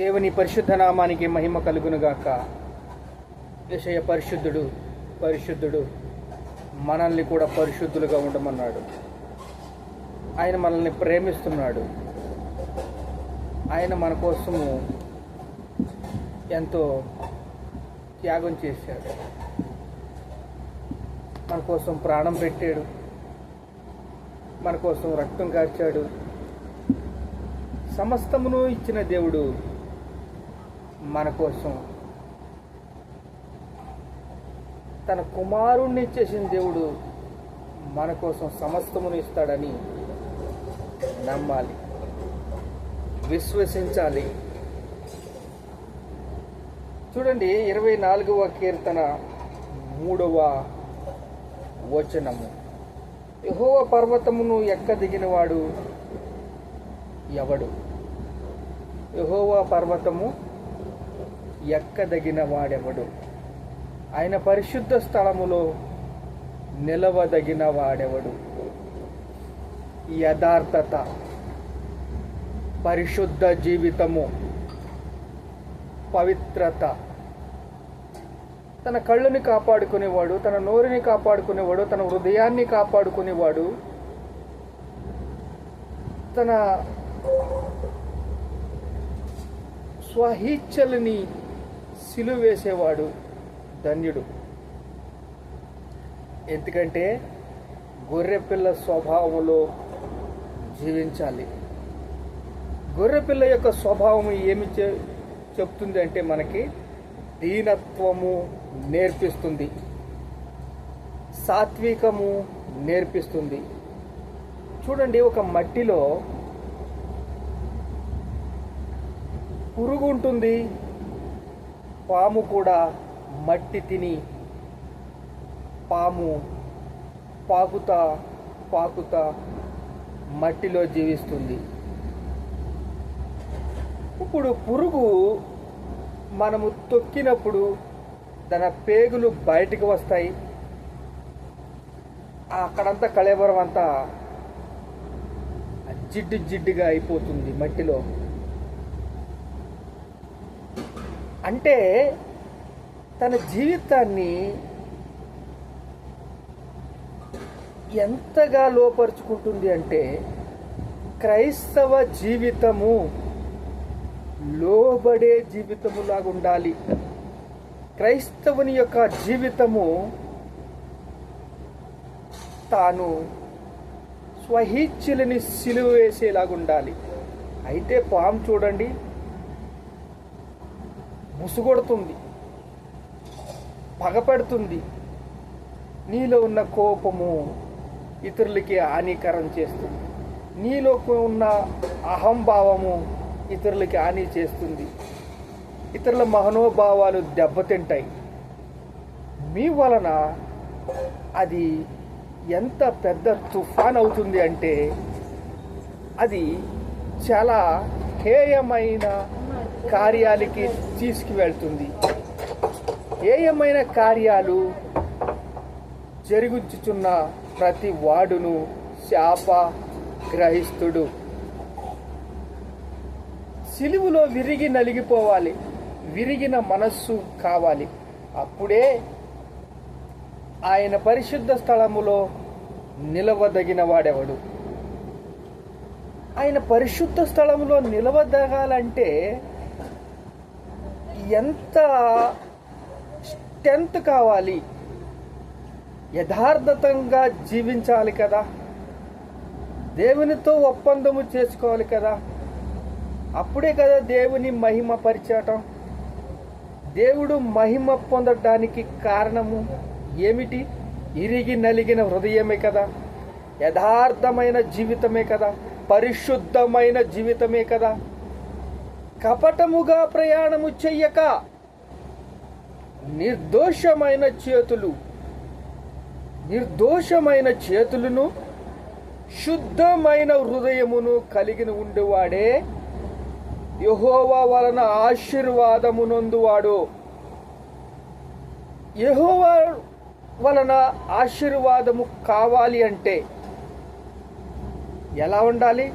దేవుని పరిశుద్ధ నామానికి మహిమ కలుగునుగాక. విషయ పరిశుద్ధుడు పరిశుద్ధుడు మనల్ని కూడా పరిశుద్ధులుగా ఉండమన్నాడు. ఆయన మనల్ని ప్రేమిస్తున్నాడు. ఆయన మన కోసము ఎంతో త్యాగం చేశాడు. మన కోసం ప్రాణం పెట్టాడు. మన కోసం రక్తం కార్చాడు. సమస్తమును ఇచ్చిన దేవుడు మన కోసం. తన కుమారుణ్ణి ఇచ్చేసిన దేవుడు మన కోసం సమస్తమును ఇస్తాడని నమ్మాలి. విశ్వసించాలి. చూడండి ఇరవై నాలుగవ కీర్తన మూడవ వచనము. యహోవ పర్వతమును ఎక్కదిగినవాడు ఎవడు? యహోవ పర్వతము ఎక్కదగిన వాడెవడు? ఆయన పరిశుద్ధ స్థలములో నిలవదగిన వాడెవడు? యథార్థత పరిశుద్ధ జీవితము పవిత్రత. తన కళ్ళుని కాపాడుకునేవాడు తన నోరుని కాపాడుకునేవాడు తన హృదయాన్ని కాపాడుకునేవాడు తన స్వహీచ్చలని సిలువేసేవాడు ధన్యుడు. ఎందుకంటే గొర్రెపిల్ల స్వభావంలో జీవించాలి. గొర్రెపిల్ల యొక్క స్వభావం ఏమి చె- చెప్తుంది అంటే మనకి దీనత్వము నేర్పిస్తుంది. సాత్వికము నేర్పిస్తుంది. చూడండి ఒక మట్టిలో పురుగు ఉంటుంది. పాము కూడా మట్టి తిని పాము పాకుతా పాకుతా మట్టిలో జీవిస్తుంది. ఇప్పుడు పురుగు మనము తొక్కినప్పుడు తన పేగులు బయటికి వస్తాయి. అక్కడంతా కళేబరం అంతా జిడ్డు జిడ్డుగా అయిపోతుంది మట్టిలో. అంటే తన జీవితాన్ని ఎంతగా లోపరుచుకుంటుంది అంటే క్రైస్తవ జీవితము లోబడే జీవితములాగా ఉండాలి. క్రైస్తవుని యొక్క జీవితము తాను స్వహీచ్ఛలని సిలువ వేసేలాగా ఉండాలి. అయితే పాము చూడండి. ముసుగొడుతుంది. పగపెడుతుంది. నీలో ఉన్న కోపము ఇతరులకి హానికరం చేస్తుంది. నీలో ఉన్న అహంభావము ఇతరులకి హాని చేస్తుంది. ఇతరుల మనోభావాలు దెబ్బతింటాయి. మీ వలన అది ఎంత పెద్ద తుఫాన్ అవుతుంది అంటే అది చాలా హేయమైన కార్యాలకి తీసుకువెళ్తుంది. ఏయమైన కార్యాలు జరుగుచుచున్న ప్రతి వాడును శాప గ్రహిస్తుడు. సిలువులో విరిగి నలిగిపోవాలి. విరిగిన మనస్సు కావాలి. అప్పుడే ఆయన పరిశుద్ధ స్థలములో నిలవదగిన వాడెవడు? ఆయన పరిశుద్ధ స్థలంలో నిలవదగాలంటే ఎంత స్ట్రెంత్ కావాలి? యథార్థతంగా జీవించాలి కదా. దేవునితో ఒప్పందము చేసుకోవాలి కదా. అప్పుడే కదా దేవుని మహిమ పరిచటం. దేవుడు మహిమ పొందడానికి కారణము ఏమిటి? ఇరిగి నలిగిన హృదయమే కదా. యథార్థమైన జీవితమే కదా. పరిశుద్ధమైన జీవితమే కదా. కపటముగా ప్రయాణము చెయ్యక నిర్దోషమైన చేతులు నిర్దోషమైన చేతులను శుద్ధమైన హృదయమును కలిగిన ఉండేవాడే. యహోవా వలన ఆశీర్వాదమునందువాడు. యహోవా వలన ఆశీర్వాదము కావాలి అంటే ఎలా ఉండాలి?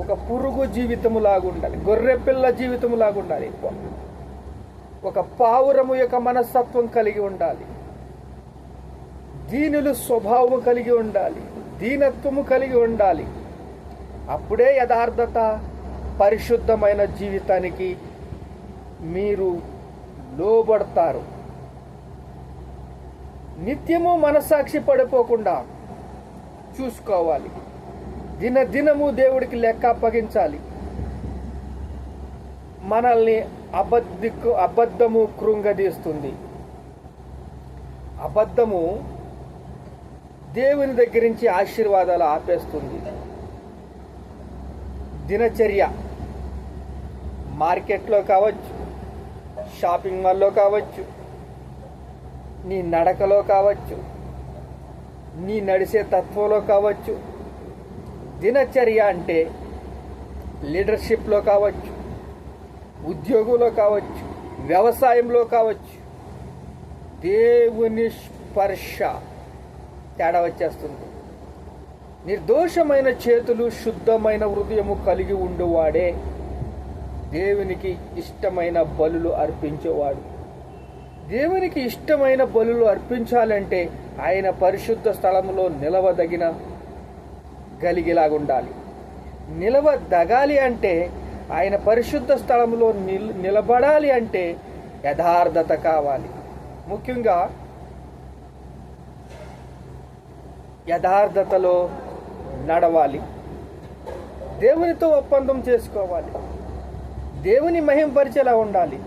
ఒక పురుగు జీవితము లాగుండాలి గొర్రె పిల్ల జీవితము లాగుండాలి ఒక పావురము యొక్క మనస్తత్వం కలిగి ఉండాలి. దీనులు స్వభావము కలిగి ఉండాలి దీనత్వము కలిగి ఉండాలి. అప్పుడే యథార్థత పరిశుద్ధమైన జీవితానికి మీరు లోబడతారు. నిత్యము మనసాక్షి పడిపోకుండా చూసుకోవాలి. దిన దినము దేవుడికి లెక్క అప్పగించాలి. మనల్ని అబద్ధికు అబద్ధము కృంగదీస్తుంది. అబద్ధము దేవుని దగ్గర నుంచి ఆశీర్వాదాలు ఆపేస్తుంది. దినచర్య మార్కెట్లో కావచ్చు షాపింగ్ మాల్లో కావచ్చు నీ నడకలో కావచ్చు నీ నడిసే తత్వంలో కావచ్చు దినచర్య అంటే లీడర్షిప్లో కావచ్చు ఉద్యోగంలో కావచ్చు వ్యవసాయంలో కావచ్చు దేవుని స్పర్శ తేడా వచ్చేస్తుంది. నిర్దోషమైన చేతులు శుద్ధమైన హృదయము కలిగి ఉండువాడే దేవునికి ఇష్టమైన బలులు అర్పించేవాడు. దేవునికి ఇష్టమైన బలులు అర్పించాలంటే ఆయన పరిశుద్ధ స్థలంలో నిలవదగిన గలిగిలాగుండాలి. నిలవదగాలి అంటే ఆయన పరిశుద్ధ స్థలంలో నిల్ నిలబడాలి అంటే యథార్థత కావాలి. ముఖ్యంగా యథార్థతలో నడవాలి. దేవునితో ఒప్పందం చేసుకోవాలి. దేవుని మహింపరిచేలా ఉండాలి.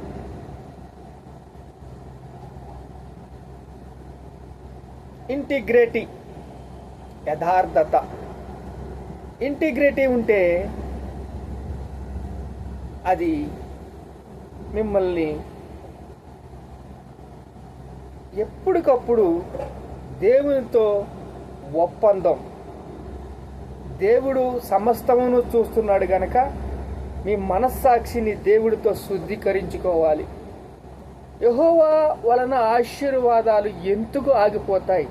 ఇంటిగ్రేటీ యథార్థత. ఇంటిగ్రిటీ ఉంటే అది మిమ్మల్ని ఎప్పటికప్పుడు దేవునితో ఒప్పందం. దేవుడు సమస్తమును చూస్తున్నాడు గనక మీ మనస్సాక్షిని దేవుడితో శుద్ధీకరించుకోవాలి. యహోవా వలన ఆశీర్వాదాలు ఎందుకు ఆగిపోతాయి?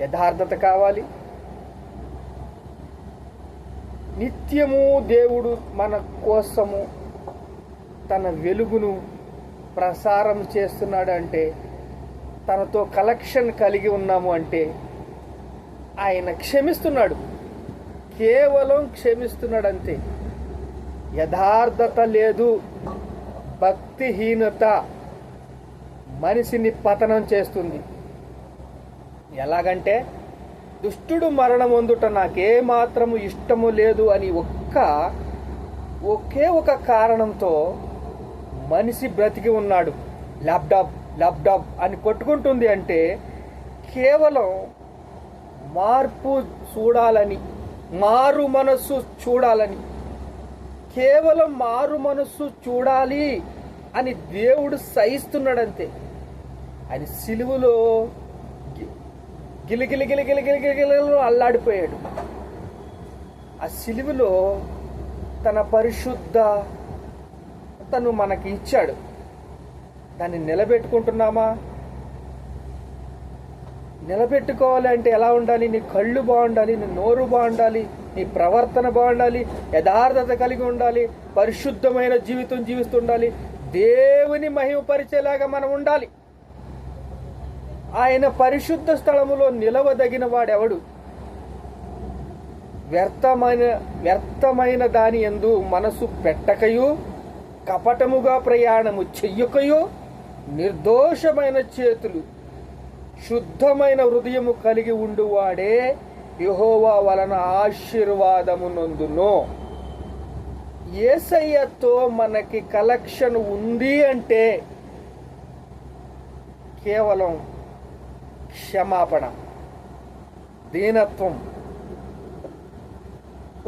యథార్థత కావాలి. నిత్యము దేవుడు మన కోసము తన వెలుగును ప్రసారం చేస్తున్నాడు అంటే తనతో కలెక్షన్ కలిగి ఉన్నాము అంటే ఆయన క్షమిస్తున్నాడు. కేవలం క్షమిస్తున్నాడు అంతే యథార్థత లేదు భక్తిహీనత మనిషిని పతనం చేస్తుంది. ఎలాగంటే దుష్టుడు మరణం నాకే మాత్రము ఇష్టము లేదు అని ఒక్క ఒకే ఒక కారణంతో మనిషి బ్రతికి ఉన్నాడు. ల్యాప్టాప్ ల్యాప్టాప్ అని కొట్టుకుంటుంది అంటే కేవలం మార్పు చూడాలని మారు మనస్సు చూడాలని కేవలం మారు మనస్సు చూడాలి అని దేవుడు సహిస్తున్నాడంతే. ఆయన సిలువులో గిలిగిలి గిలిగిలి గిలిగిలిగిలు అల్లాడిపోయాడు. ఆ సిలువలో తన పరిశుద్ధ తను మనకి ఇచ్చాడు. దాన్ని నిలబెట్టుకుంటున్నామా? నిలబెట్టుకోవాలి అంటే ఎలా ఉండాలి? నీ కళ్ళు బాగుండాలి నీ నోరు బాగుండాలి నీ ప్రవర్తన బాగుండాలి యథార్థత కలిగి ఉండాలి పరిశుద్ధమైన జీవితం జీవిస్తుండాలి దేవుని మహిమపరిచేలాగా మనం ఉండాలి. ఆయన పరిశుద్ధ స్థలములో నిలవదగిన వాడెవడు? వ్యర్థమైన వ్యర్థమైన దాని ఎందు మనసు పెట్టకయు కపటముగా ప్రయాణము చెయ్యకయు నిర్దోషమైన చేతులు శుద్ధమైన హృదయము కలిగి ఉండువాడే యహోవా వలన ఆశీర్వాదము నందును. ఏసయ్యతో మనకి కలెక్షన్ ఉంది అంటే కేవలం క్షమాపణ దీనత్వం.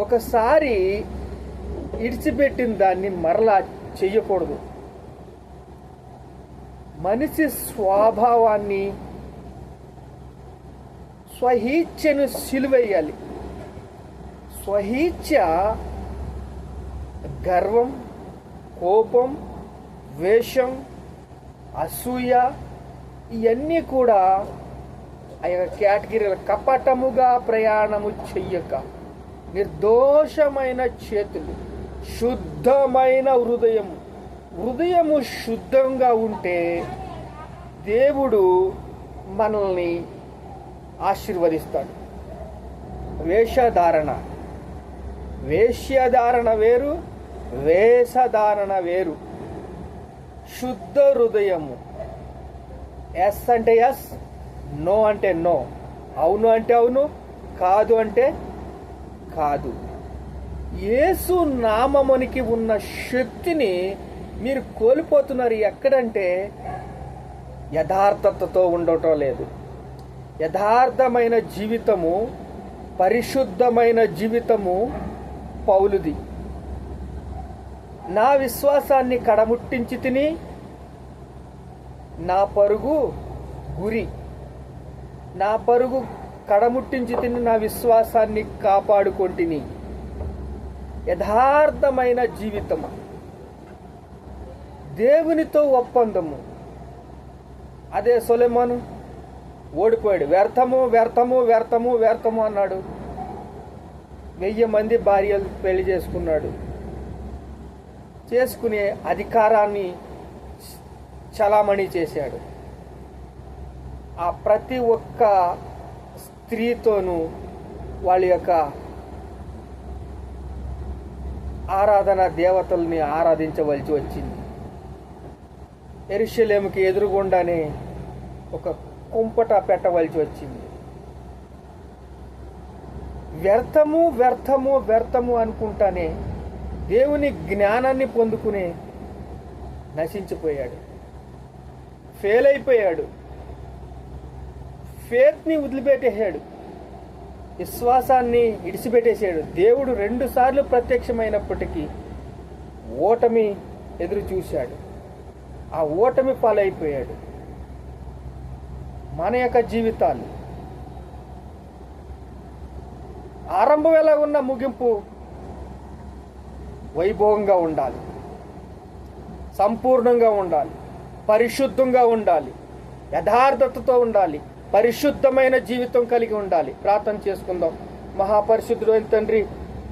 ఒకసారి ఇడిచిపెట్టిన దాన్ని మరలా చెయ్యకూడదు. మనిషి స్వభావాన్ని స్వహీచ్ఛను సిలువేయాలి స్వహీచ్ఛ గర్వం కోపం ద్వేషం అసూయ ఇవన్నీ కూడా ఆయన యొక్క కేటగిరీల కపటముగా ప్రయాణము చెయ్యక నిర్దోషమైన చేతులు శుద్ధమైన హృదయం హృదయము శుద్ధంగా ఉంటే దేవుడు మనల్ని ఆశీర్వదిస్తాడు. వేషధారణ. వేష్యధారణ వేరు వేషధారణ వేరు. శుద్ధ హృదయము. ఎస్ అంటే ఎస్ నో అంటే నో. అవును అంటే అవును కాదు అంటే కాదు. యేసు నామమునికి ఉన్న శక్తిని మీరు కోల్పోతున్నారు ఎక్కడంటే యథార్థతతో ఉండటం లేదు. యథార్థమైన జీవితము పరిశుద్ధమైన జీవితము పౌలుది. నా విశ్వాసాన్ని కడముట్టించి తిని నా పరుగు గురి. నా పరుగు కడముట్టించి తిని నా విశ్వాసాన్ని కాపాడుకొంటిని. యథార్థమైన జీవితము. దేవునితో ఒప్పందము. అదే సొలెమాను ఓడిపోయాడు. వ్యర్థము వ్యర్థము వ్యర్థము వ్యర్థము అన్నాడు. వెయ్యి మంది భార్యలు పెళ్ళి చేసుకున్నాడు. చేసుకునే అధికారాన్ని చలామణి చేశాడు. ఆ ప్రతి ఒక్క స్త్రీతోనూ వాళ్ళ యొక్క ఆరాధన దేవతల్ని ఆరాధించవలసి వచ్చింది. ఎరుషలేముకి ఎదురుగుండానే ఒక కుంపట పెట్టవలసి వచ్చింది. వ్యర్థము వ్యర్థము వ్యర్థము అనుకుంటానే దేవుని జ్ఞానాన్ని పొందుకునే నశించిపోయాడు. ఫెయిల్ అయిపోయాడు ఫేత్ని వదిలిపెట్టేశాడు. విశ్వాసాన్ని ఇడిచిపెట్టేశాడు దేవుడు రెండుసార్లు ప్రత్యక్షమైనప్పటికీ ఓటమి ఎదురు చూశాడు. ఆ ఓటమి పాలైపోయాడు. మన యొక్క జీవితాలు. ఆరంభం ఎలా ఉన్న ముగింపు? వైభవంగా ఉండాలి. సంపూర్ణంగా ఉండాలి. పరిశుద్ధంగా ఉండాలి. యథార్థతతో ఉండాలి. పరిశుద్ధమైన జీవితం కలిగి ఉండాలి. ప్రార్థన చేసుకుందాం. మహాపరిశుద్ధుడు తండ్రి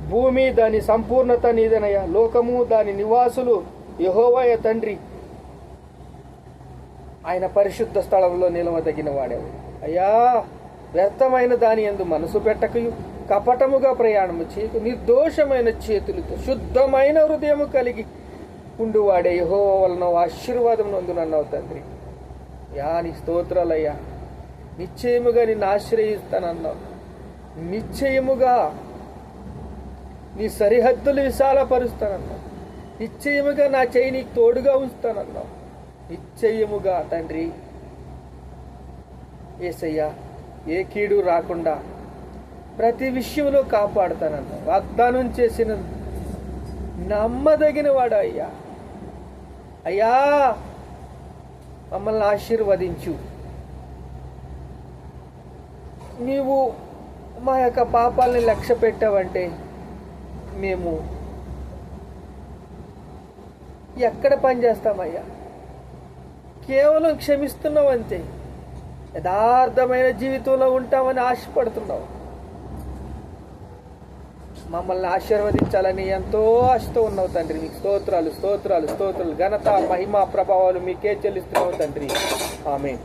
భూమి దాని సంపూర్ణత నీదనయ లోకము దాని నివాసులు యహోవయ తండ్రి. ఆయన పరిశుద్ధ స్థలంలో నిలవదగిన వాడేవు. అయ్యా వ్యర్థమైన దాని ఎందు మనసు పెట్టకయు. కపటముగా ప్రయాణము చేయకు. నిర్దోషమైన చేతులతో శుద్ధమైన హృదయము కలిగి ఉండువాడే యహో వలన ఆశీర్వాదం నందునన్నావు తండ్రి. యా నీ స్తోత్రాలయ్యా. నిశ్చయముగా నిన్ను ఆశ్రయిస్తానన్నావు. నిశ్చయముగా నీ సరిహద్దులు విశాలపరుస్తానన్నావు. నిశ్చయముగా నా చేయి నీకు తోడుగా ఉంచుతానన్నావు. నిశ్చయముగా తండ్రి ఏసయ్యా ఏ కీడు రాకుండా ప్రతి విషయంలో కాపాడుతానన్నా వాగ్దానం చేసిన నమ్మదగిన వాడు అయ్యా. అయ్యా మమ్మల్ని ఆశీర్వదించు. నీవు మా యొక్క పాపాలని లక్ష్య పెట్టావంటే మేము ఎక్కడ పని చేస్తామయ్యా? కేవలం క్షమిస్తున్నావు అంతే యథార్థమైన జీవితంలో ఉంటామని ఆశపడుతున్నావు. మమ్మల్ని ఆశీర్వదించాలని ఎంతో ఆశతో ఉన్నావు తండ్రి. మీకు స్తోత్రాలు స్తోత్రాలు స్తోత్రాలు. ఘనత మహిమా ప్రభావాలు మీకే చెల్లిస్తున్నావు తండ్రి. ఆమె